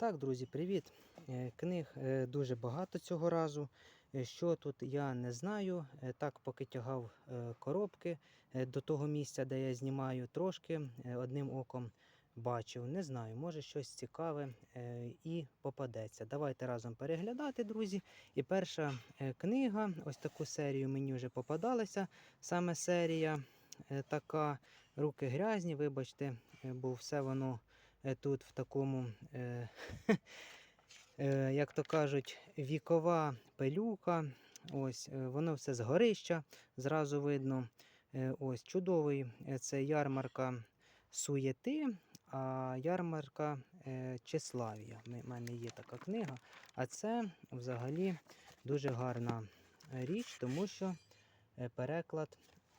Так, друзі, привіт! Е, Книг е, дуже багато цього разу. Е, Що тут я не знаю. Так, поки тягав коробки до того місця, де я знімаю, трошки одним оком бачив. Не знаю, може щось цікаве і попадеться. Давайте разом переглядати, друзі. І перша книга, ось таку серію мені вже попадалася. Саме серія така, руки грязні, вибачте, бо все воно тут в такому, е, е, як то кажуть, вікова пилюка. Ось, е, воно все з горища, зразу видно. Е, Ось чудовий е, це ярмарка суєти, а ярмарка е, Чеславія. У мене є така книга. А це взагалі дуже гарна річ, тому що е, переклад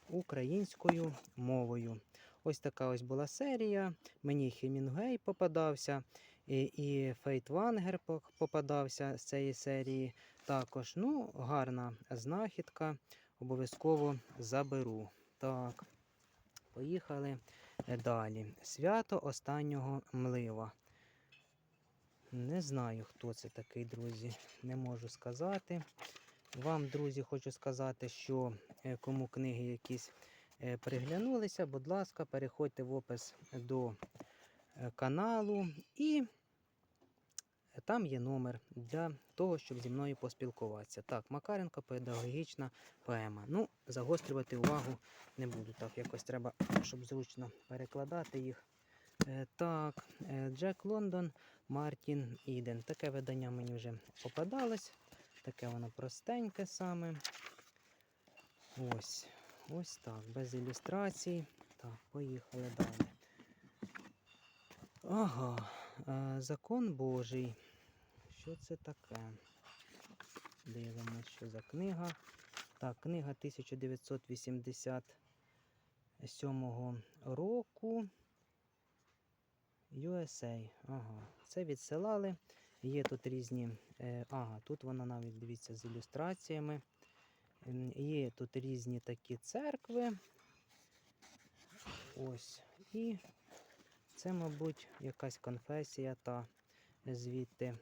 українською мовою. Ось така ось була серія. Мені Хемінгуей попадався, і, і Фейт попадався з цієї серії. Також ну, гарна знахідка. Обов'язково заберу. Так, поїхали далі. Свято останнього млива. Не знаю, хто це такий, друзі. Не можу сказати. Вам, друзі, хочу сказати, що е, кому книги якісь е, приглянулися, будь ласка, переходьте в опис до е, каналу і там є номер для того, щоб зі мною поспілкуватися. Так, Макаренко, педагогічна поема. Ну, загострювати увагу не буду. Так, якось треба, щоб зручно перекладати їх. Е, Так, Джек Лондон, Мартін Іден. Таке видання мені вже попадалось. Таке воно простеньке саме. Ось. Ось так, без ілюстрацій. Так, поїхали далі. Ага, е, закон Божий. Що це таке? Дивимось, що за книга. Так, книга 1987 року. USA. Ага, це відсилали. Є тут різні. Е, ага, тут вона навіть дивіться з ілюстраціями. Є тут різні такі церкви. Ось. І це, мабуть, якась конфесія та звідти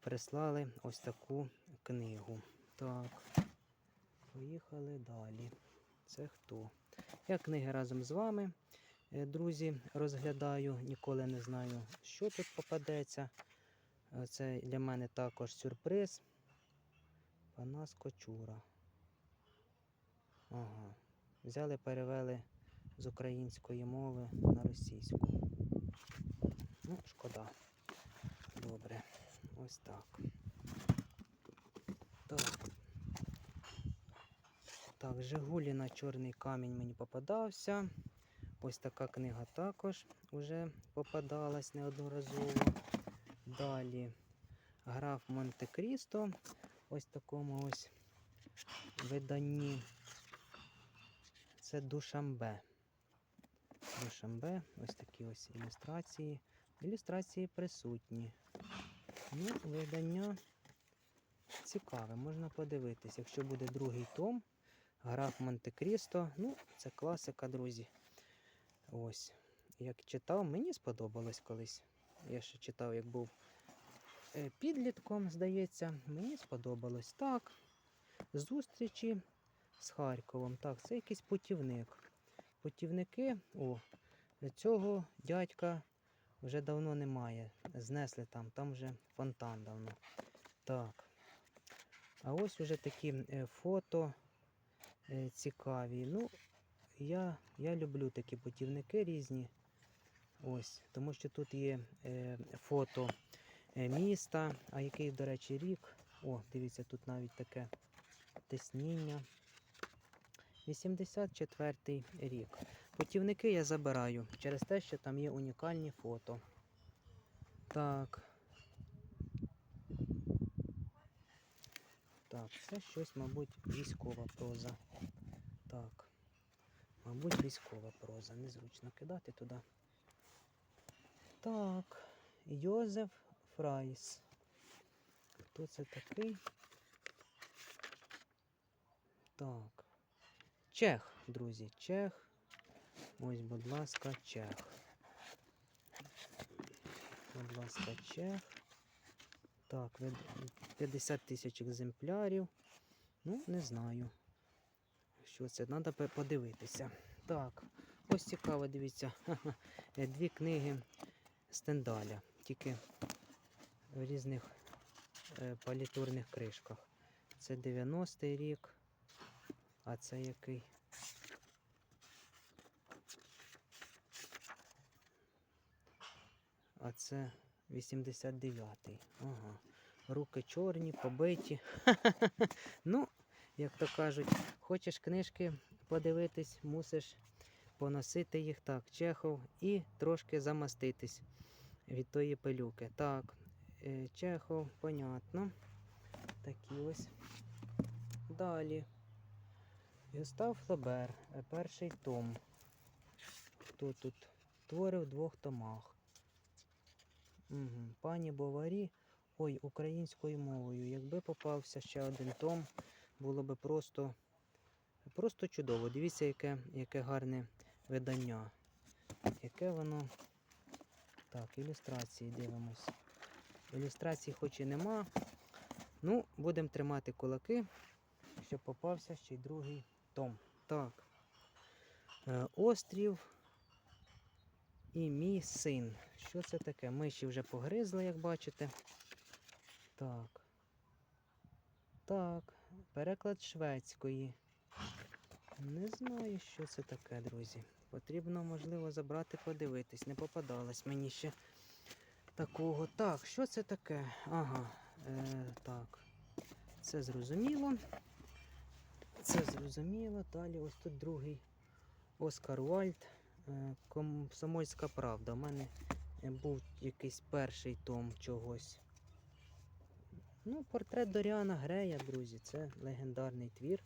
прислали ось таку книгу. Так, поїхали далі. Це хто? Я книги разом з вами, е, друзі, розглядаю. Ніколи не знаю, що тут попадеться. Це для мене також сюрприз. Панас Кочура. Ага. Взяли, перевели з української мови на російську. Ну, шкода. Добре. Ось так. Так. Так, Жигуліна Чорний камінь мені попадався. Ось така книга також вже попадалась неодноразово. Далі граф Монте-Крісто. Ось такому ось виданні. Це Душамбе. Душамбе, ось такі ось ілюстрації. Ілюстрації присутні. Ну, видання цікаве, можна подивитись. Якщо буде другий том, граф Монте-Крісто. Ну, це класика, друзі. Ось. Як читав, мені сподобалось колись. Я ще читав, як був підлітком, здається. Мені сподобалось. Так. Зустрічі з Харковом. Так, це якийсь путівник. Путівники, о, цього дядька вже давно немає. Знесли там, там вже фонтан давно. Так. А ось уже такі е, фото е, цікаві. Ну, я, я люблю такі путівники різні. Ось, тому що тут є е, фото е, міста, а який, до речі, рік. О, дивіться, тут навіть таке тисніння. 84 рік. Путівники я забираю через те, що там є унікальні фото. Так. Так, це щось, мабуть, військова проза. Так. Мабуть, військова проза. Незручно кидати туди. Так. Йозеф Фрайс. Хто це такий? Так. Чех, друзі, чех. Ось, будь ласка, чех. Будь ласка. чех. Так, 50 тисяч екземплярів. Ну, не знаю. Що це? Треба подивитися. Так, ось цікаво, дивіться. Дві книги Стендаля. Тільки в різних е, палітурних кришках. Це 90-й рік. А це який? А це 89-й. Ага. Руки чорні, побиті. ну, як то кажуть, хочеш книжки подивитись, мусиш поносити їх так, Чехов, і трошки замаститись від тої пилюки. Так, Чехов, понятно. Такі ось. Далі. Гюстав Флобер, е, перший том. Хто тут? Твори в двох томах. Угу. Пані Боварі. Ой, українською мовою. Якби попався ще один том, було би просто, просто чудово. Дивіться, яке, яке гарне видання. Яке воно. Так, ілюстрації дивимось. Ілюстрацій хоч і нема. Ну, будемо тримати кулаки, щоб попався ще й другий том. Так. Е, острів і мій син. Що це таке? Миші вже погризли, як бачите. Так. Так. Переклад шведської. Не знаю, що це таке, друзі. Потрібно, можливо, забрати, подивитись. Не попадалось мені ще такого. Так, що це таке? Ага. Е, так. Це зрозуміло. Це зрозуміло. Далі ось тут другий Оскар Уальд. Е, Комсомольська правда. У мене був якийсь перший том чогось. Ну, портрет Доріана Грея, друзі, це легендарний твір.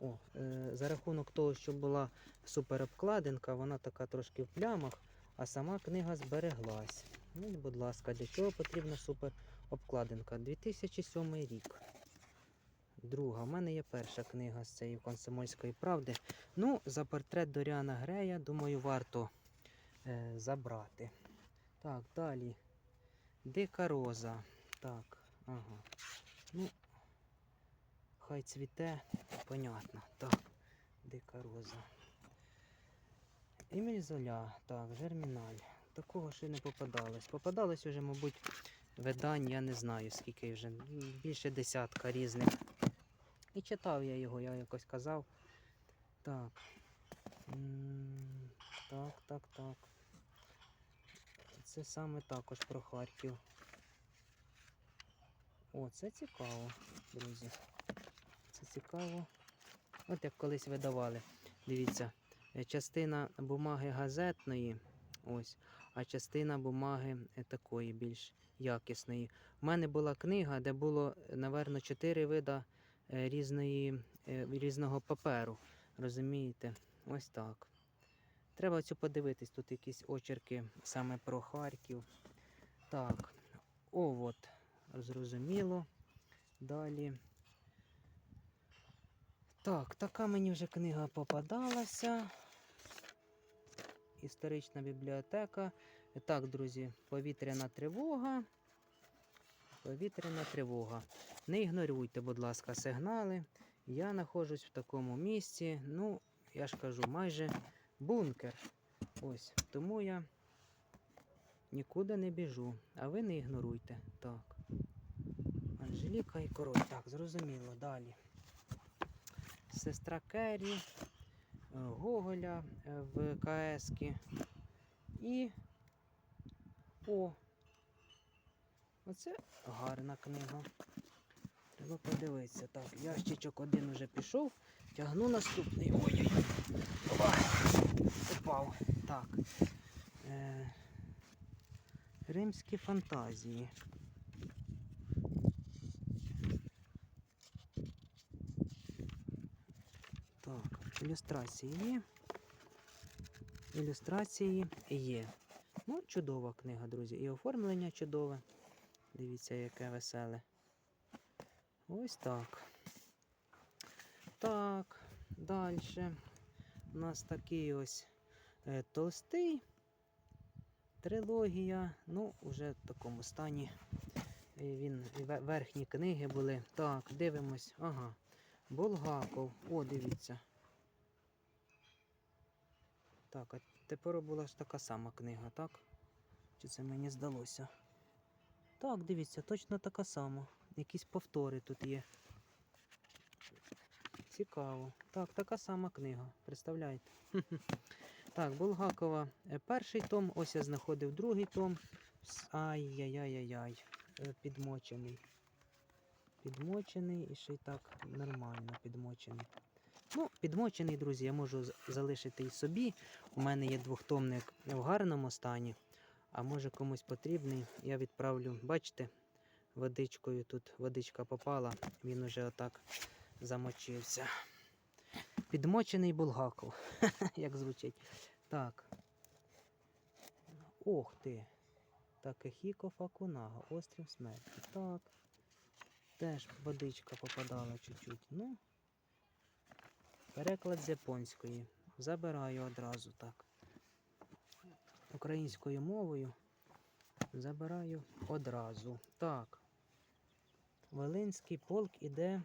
О, е, за рахунок того, що була суперобкладинка, вона така трошки в плямах, а сама книга збереглась. Ну, і, будь ласка, для чого потрібна суперобкладинка? 2007 рік. Друга. У мене є перша книга з цієї комсомольської правди. Ну, за портрет Доріана Грея, думаю, варто е, забрати. Так, далі. Дика роза. Так, ага. Ну, хай цвіте, понятно. Так, дика роза. Еміль Золя, так, Жерміналь. Такого ще не попадалось. Попадалось уже, мабуть, видань, я не знаю, скільки вже. Більше десятка різних. І читав я його, я якось казав. Так. Так, так, так. Це саме також про Харків. О, це цікаво, друзі. Це цікаво. От як колись видавали. Дивіться, е, частина бумаги газетної, ось, а частина бумаги е, такої більш якісної. У мене була книга, де було, напевно, чотири вида е, різної, е, різного паперу. Розумієте? Ось так. Треба цю подивитись, тут якісь очерки саме про Харків. Так, о, от, зрозуміло. Далі. Так, така мені вже книга попадалася. Історична бібліотека. Так, друзі, повітряна тривога. Повітряна тривога. Не ігноруйте, будь ласка, сигнали. Я знаходжусь в такому місці. Ну, я ж кажу, майже бункер. Ось. Тому я нікуди не біжу. А ви не ігноруйте. Так. Анжеліка і король. Так, зрозуміло. Далі. Сестра Керрі, Гоголя е, в КС-ки. І. О! Оце гарна книга. Треба подивитися. Так, ящичок один уже пішов. Тягну наступний. Ой-ой-ой. Ой, Упав. Так. Е, Римські фантазії. Так, ілюстрації є. Ілюстрації є. Ну, чудова книга, друзі. І оформлення чудове. Дивіться, яке веселе. Ось так. Так, далі. У нас такий ось е, толстий Трилогія, ну, вже в такому стані. Е, Він верхні книги були. Так, дивимось. Ага. Булгаков. О, дивіться. Так, а тепер була ж така сама книга, так? Чи це мені здалося? Так, дивіться, точно така сама. Якісь повтори тут є. Цікаво. Так, така сама книга. Представляєте? Так, Булгакова е, перший том, ось я знаходив другий том. Ай-яй-яй-яй-яй. е, Підмочений. Підмочений і ще й так нормально підмочений. Ну, підмочений, друзі, я можу залишити і собі. У мене є двохтомник в гарному стані. А може комусь потрібний, я відправлю, бачите, водичкою тут водичка попала, він уже отак замочився. Підмочений Булгаков, як звучить. Так. Ох ти. Такехіко Факунага, острів смерті. Так. Теж водичка попадала чуть-чуть. Ну. Переклад з японської. Забираю одразу так. Українською мовою. Забираю одразу. Так. Волинський полк іде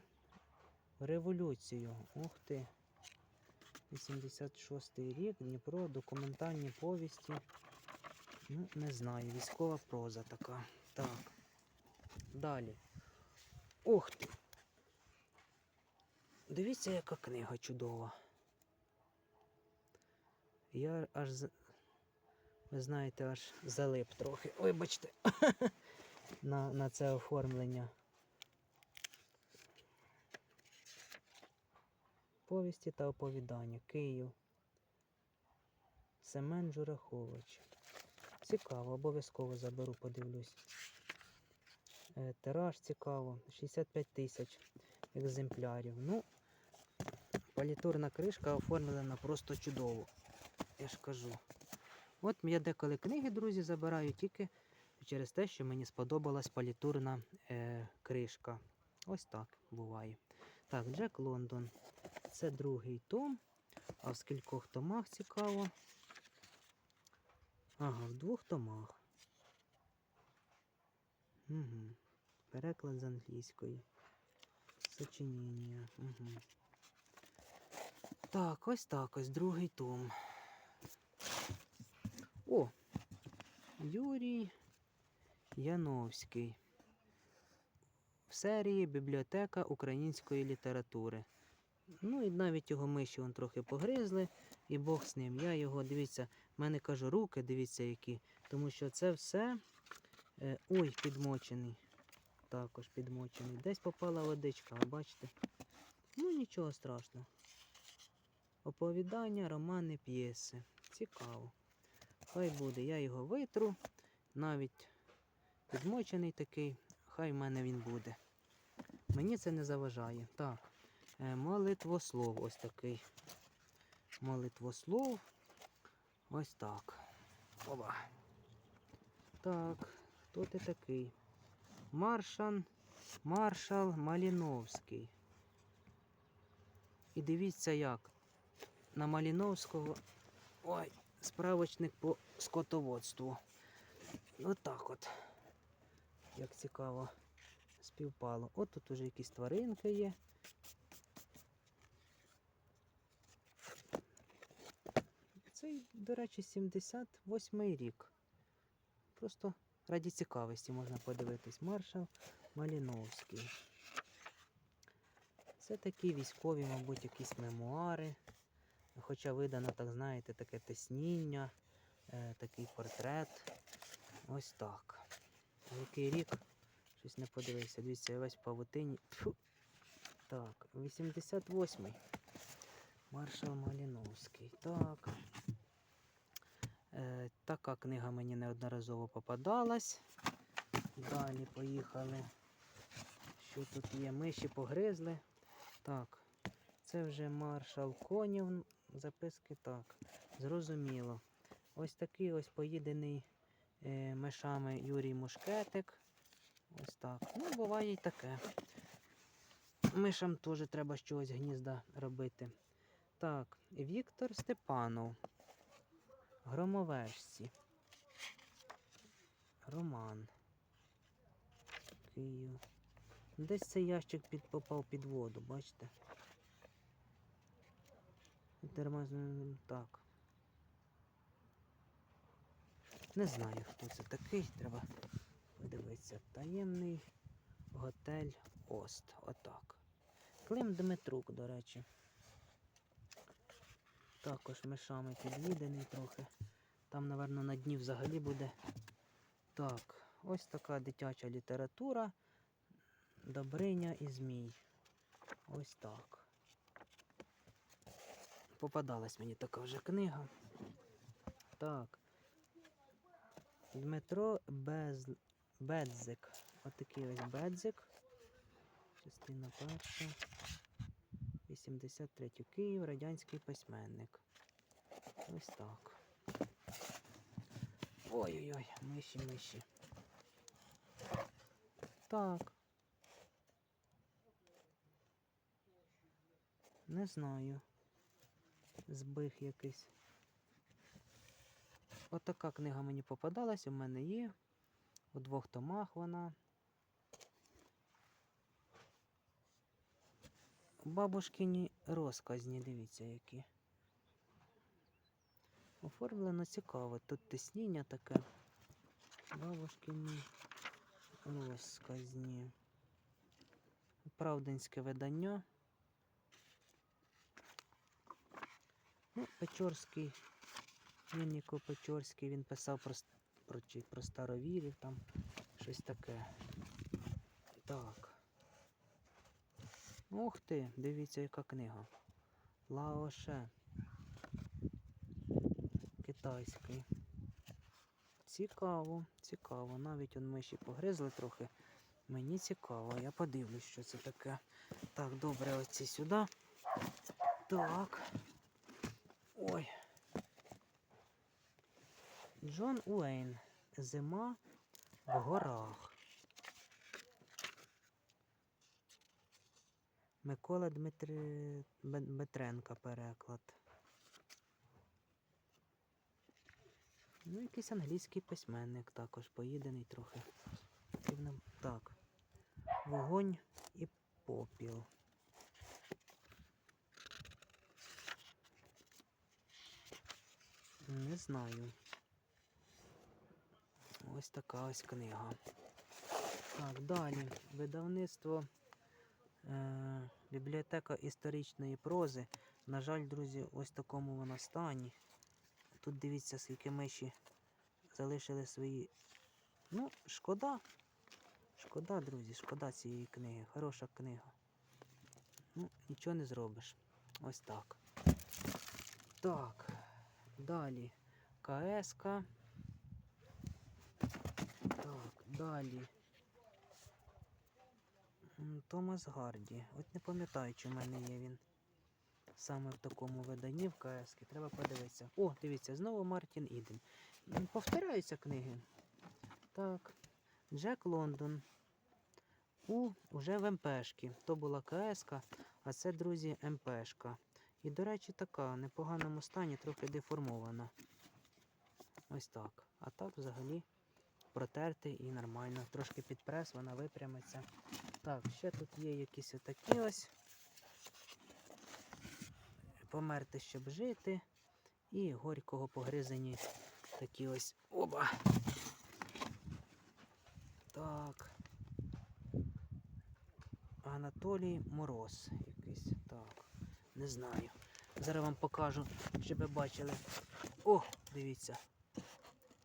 в революцію. Ух ти. 86 рік, Дніпро, документальні повісті. Ну, не знаю, військова проза така. Так. Далі. Ух ти. Дивіться, яка книга чудова. Я аж, ви знаєте, аж залип трохи. Вибачте. на, на це оформлення. Повісті та оповідання. Київ. Семен Журахович. Цікаво, обов'язково заберу, подивлюсь. Е, тираж цікаво. 65 тисяч екземплярів. Ну, палітурна кришка оформлена просто чудово. Я ж кажу. От я деколи книги, друзі, забираю тільки через те, що мені сподобалась палітурна е, кришка. Ось так буває. Так, Джек Лондон. Це другий том. А в скількох томах цікаво? Ага, в двох томах. Угу. Переклад з англійської. Сочинення. Угу. Так, ось так, ось другий том. О! Юрій Яновський. В серії Бібліотека української літератури. Ну і навіть його миші он трохи погризли, і Бог з ним. Я його, дивіться, в мене кажу, руки, дивіться, які. Тому що це все. Е, ой, підмочений. Також підмочений. Десь попала водичка, бачите? Ну, нічого страшного. Оповідання, романи, п'єси. Цікаво. Хай буде. Я його витру. Навіть підмочений такий. Хай в мене він буде. Мені це не заважає. Так. Е, молитвослов ось такий. Молитвослов. Ось так. Опа. Так, хто ти такий? Маршан, маршал Маліновський. І дивіться як. На Маліновського. Ой, справочник по скотоводству. Отак от. Як цікаво співпало. От тут уже якісь тваринки є. Цей, до речі, 78 рік. Просто раді цікавості можна подивитись. Маршал Маліновський. Це такі військові, мабуть, якісь мемуари. Хоча видано, так знаєте, таке тисніння, е, такий портрет. Ось так. Який рік? Щось не подивився. Дивіться, я весь павутині. Тьфу. Так, 88-й. Маршал Маліновський. Так. Е, така книга мені неодноразово попадалась. Далі поїхали. Що тут є? Миші погризли. Так, це вже маршал конів. Записки так. Зрозуміло. Ось такий ось поїдений е, мишами Юрій Мушкетик. Ось так. Ну, буває і таке. Мишам теж треба чогось гнізда робити. Так, Віктор Степанов. Громовежці. Роман. Київ. Десь цей ящик під, попав під воду, бачите? Термоз- Так. Не знаю, хто це такий. Треба подивитися. Таємний готель Ост. Отак. Клим Дмитрук, до речі. Також мишами підвідений трохи. Там, напевно, на дні взагалі буде. Так, ось така дитяча література. Добриня і Змій. Ось так. Попадалась мені така вже книга. Так. Дмитро Без... Бедзик. Отакий ось Бедзик. Частина перша. 83 Київ, радянський письменник. Ось так. Ой-ой-ой, миші, миші. Так. Не знаю. Збиг якийсь. Отака книга мені попадалась, у мене є. У двох томах вона. Бабушкині розказні, дивіться які. Оформлено цікаво. Тут тисніння таке. Бабушкині розказні. Правдинське видання. Ну, Печорський, Вінніко Печорський, він писав про, про, про старовірів, там щось таке. Так. Ух ти, дивіться, яка книга. Лаоше. Китайський. Цікаво, цікаво. Навіть он миші погризли трохи. Мені цікаво, я подивлюсь, що це таке. Так, добре, оці сюди. Так. Ой. Джон Уейн. Зима в горах. Микола Дмитри... Дмитренка переклад. Ну, якийсь англійський письменник також поїдений трохи. Так. Вогонь і попіл. Не знаю. Ось така ось книга. Так, далі. Видавництво е, Бібліотека історичної прози. На жаль, друзі, ось такому воно стані. Тут дивіться, скільки миші залишили свої. Ну, шкода. Шкода, друзі, шкода цієї книги. Хороша книга. Ну, нічого не зробиш. Ось так. Так. Далі. КСК. Так, далі. Томас Гарді. От не пам'ятаю, чи в мене є він. Саме в такому виданні в КС. Треба подивитися. О, дивіться, знову Мартін Іден. Повторяються книги. Так. Джек Лондон. У вже в МПшки. То була КС, а це, друзі, МПшка. І, до речі, така в непоганому стані, трохи деформована. Ось так. А так взагалі протертий і нормально. Трошки під прес, вона випрямиться. Так, ще тут є якісь отакі ось. Померти, щоб жити. І горького погризані такі ось. Оба! Так. Анатолій Мороз. Не знаю. Зараз вам покажу, щоб ви бачили. О, дивіться.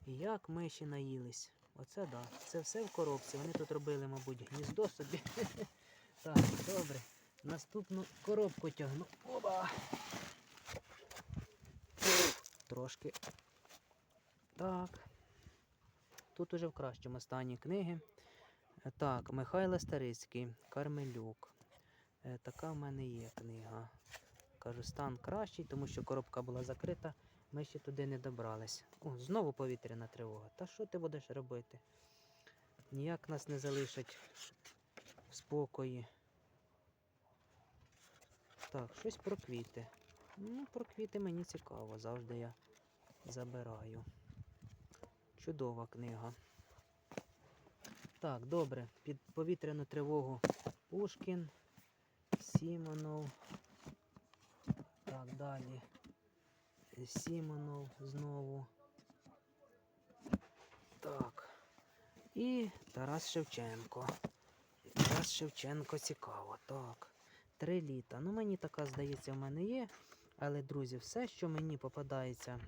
Як миші наїлись. Оце да. Це все в коробці. Вони тут робили, мабуть, гніздо собі. Так, добре. Наступну коробку тягну. Оба! Трошки. Так. Тут уже в кращому стані книги. Так, Михайло Старицький, Кармелюк. Е, Така в мене є книга. Кажу, стан кращий, тому що коробка була закрита, ми ще туди не добрались. О, знову повітряна тривога. Та що ти будеш робити? Ніяк нас не залишать в спокої. Так, щось про квіти. Ну, про квіти мені цікаво, завжди я забираю. Чудова книга. Так, добре. Під повітряну тривогу Пушкін, Сімонов. Так, далі. Сімонов знову. Так. І Тарас Шевченко. Тарас Шевченко цікаво. Так. Три літа. Ну, мені така, здається, в мене є. Але, друзі, все, що мені попадається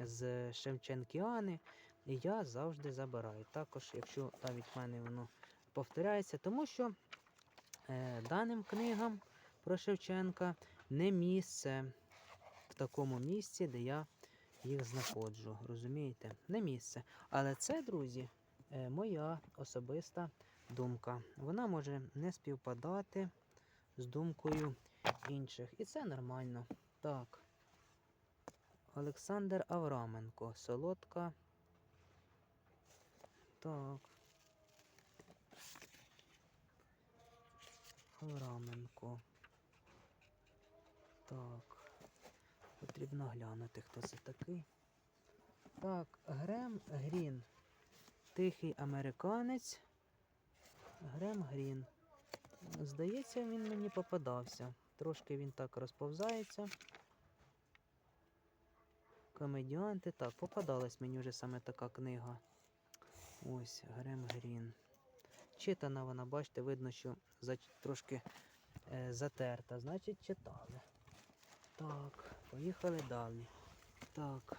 з Шевченкіани, я завжди забираю. Також, якщо навіть в мене воно повторяється, тому що е, даним книгам про Шевченка не місце в такому місці, де я їх знаходжу. Розумієте? Не місце. Але це, друзі, е, моя особиста думка. Вона може не співпадати з думкою інших. І це нормально. Так. Олександр Авраменко. Солодка. Так. Авраменко. Так. Потрібно глянути, хто це такий. Так, Грем Грін. Тихий американець. Грем Грін. Здається, він мені попадався. Трошки він так розповзається. Комедіанти. Так, попадалась мені вже саме така книга. Ось, Грем Грін. Читана вона, бачите, видно, що за... трошки е, затерта. Значить, читали. Так, поїхали далі. Так.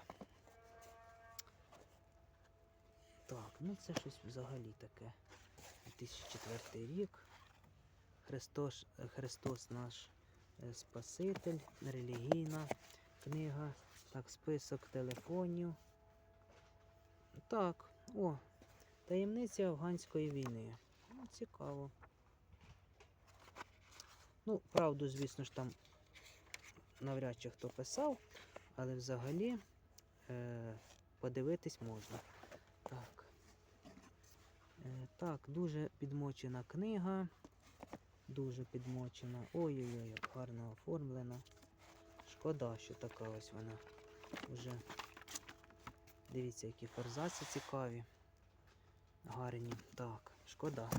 Так, ну це щось взагалі таке. 2004 рік. Христос, Христос наш е, Спаситель, релігійна книга. Так, список телефонів. Так, о, таємниці афганської війни. Ну, цікаво. Ну, правду, звісно ж, там навряд чи хто писав, але взагалі е, подивитись можна. Так. Е, так, дуже підмочена книга. Дуже підмочена. Ой-ой-ой, як гарно оформлена. Шкода, що така ось вона вже. Дивіться, які форзаці цікаві. Гарні. Так, шкода.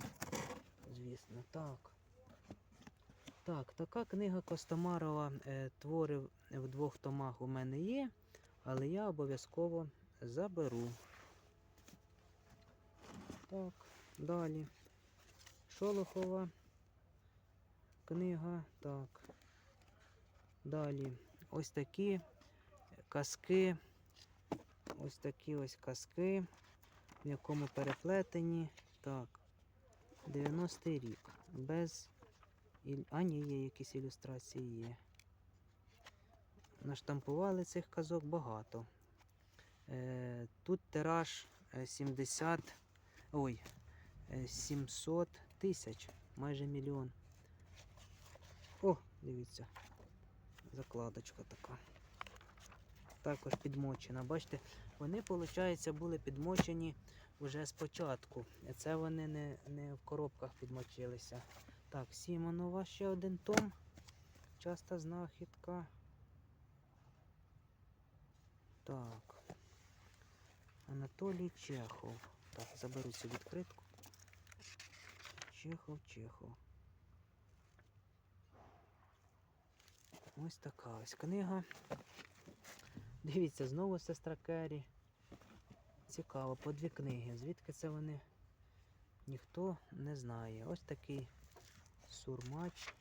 Звісно, так. Так, така книга Костомарова е, твори в- двох томах у мене є, але я обов'язково заберу. Так, далі. Шолохова книга. Так. Далі. Ось такі казки. Ось такі ось казки, в якому переплетені. Так. 90-й рік. Без. А, ні, є якісь ілюстрації є. Наштампували цих казок багато. Е, тут тираж е, 70. Ой, е, 700 тисяч, майже мільйон. О, дивіться, закладочка така. Також підмочена. Бачите, вони, виходить, були підмочені вже спочатку. Це вони не, не в коробках підмочилися. Так, Сімонова ще один том. Часта знахідка. Так. Анатолій Чехов. Так, заберу цю відкритку. Чехов, Чехов. Ось така ось книга. Дивіться, знову сестра Керрі. Цікаво, по дві книги. Звідки це вони? Ніхто не знає. Ось такий сурмач.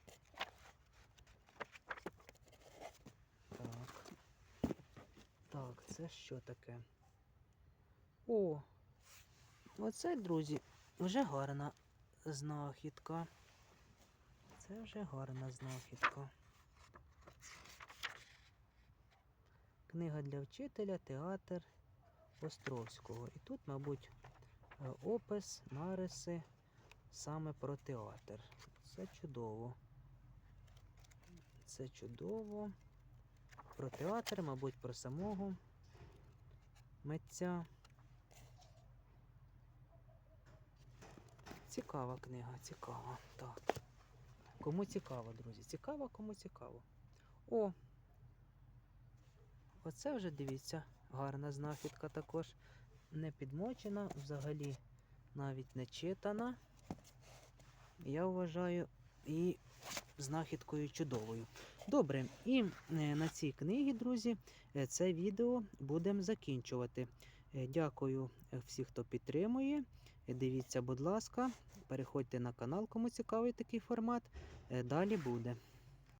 Так. Так, це що таке? О! Оце, друзі, вже гарна знахідка. Це вже гарна знахідка. Книга для вчителя, театр Островського. І тут, мабуть, е, опис, нариси саме про театр. Це чудово. Це чудово. Про театр, мабуть, про самого митця. Цікава книга, цікава. Так. Кому цікаво, друзі? Цікаво, кому цікаво. О! Оце вже дивіться, гарна знахідка також. Не підмочена, взагалі навіть не читана. Я вважаю і знахідкою чудовою. Добре, і е, на цій книгі, друзі, е, це відео будемо закінчувати. Е, Дякую всім, хто підтримує. Дивіться, будь ласка, переходьте на канал, кому цікавий такий формат. Далі буде.